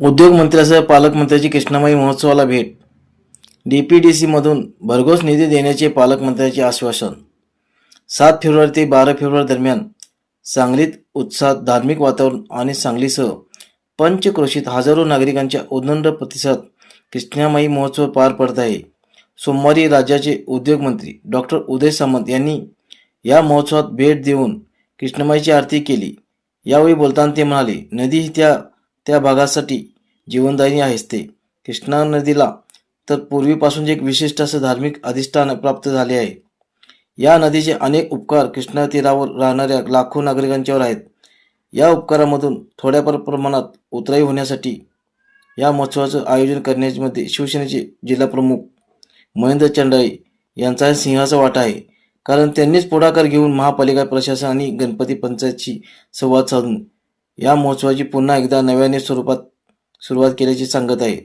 उद्योगमंत्र्यासह पालकमंत्र्याची कृष्णामाई महोत्सवाला भेट. D P D सीमधून भरघोस निधी देण्याचे पालकमंत्र्याचे आश्वासन. सात फेब्रुवारी ते बारा फेब्रुवारी दरम्यान सांगलीत उत्साहात धार्मिक वातावरण आणि सांगलीसह पंचक्रोशीत हजारो नागरिकांच्या उदंड प्रतिसाद कृष्णामाई महोत्सव पार पडत आहे. सोमवारी राज्याचे उद्योगमंत्री डॉक्टर उदय सामंत यांनी या महोत्सवात भेट देऊन कृष्णमाईची आरती केली. यावेळी बोलताना ते म्हणाले नदी ही त्या त्या भागासाठी जीवनदायिनी आहेच ते. कृष्णा नदीला तर पूर्वीपासून एक विशिष्ट असं धार्मिक अधिष्ठान प्राप्त झाले आहे. या नदीचे अनेक उपकार कृष्णा तीरावर राहणाऱ्या लाखो नागरिकांच्यावर आहेत. या उपकारामधून थोड्याफार प्रमाणात उतराई होण्यासाठी या महोत्सवाचं आयोजन करण्यामध्ये शिवसेनेचे जिल्हाप्रमुख महेंद्र चंडाई यांचा सिंहाचा वाटा आहे. कारण त्यांनीच पुढाकार घेऊन महापालिका प्रशासन आणि गणपती पंचायतशी संवाद साधून या महोत्सवाची पुन्हा एकदा नव्याने स्वरूपात सुरुवात केल्याचे सांगत आहे.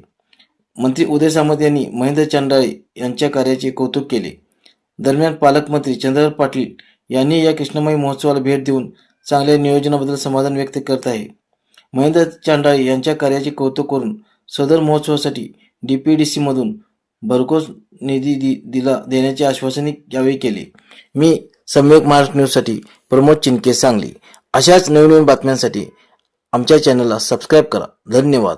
मंत्री उदय सामंत यांनी महेंद्र चांडाळे यांच्या कार्याचे कौतुक केले. दरम्यान पालकमंत्री चंद्रकांत पाटील यांनी या कृष्णमयी महोत्सवाला भेट देऊन चांगल्या नियोजनाबद्दल समाधान व्यक्त करत आहे. महेंद्र चांडाळे यांच्या कार्याचे कौतुक करून सदर महोत्सवासाठी डी पी डी सीमधून भरघोस निधी दि दिला देण्याचे आश्वासनही यावेळी केले. मी सम्यक महाराष्ट्र न्यूजसाठी प्रमोद चिनके सांगली. अशाच नवीन नवीन बातम्यांसाठी आमच्या चॅनलला सबस्क्राईब करा. धन्यवाद.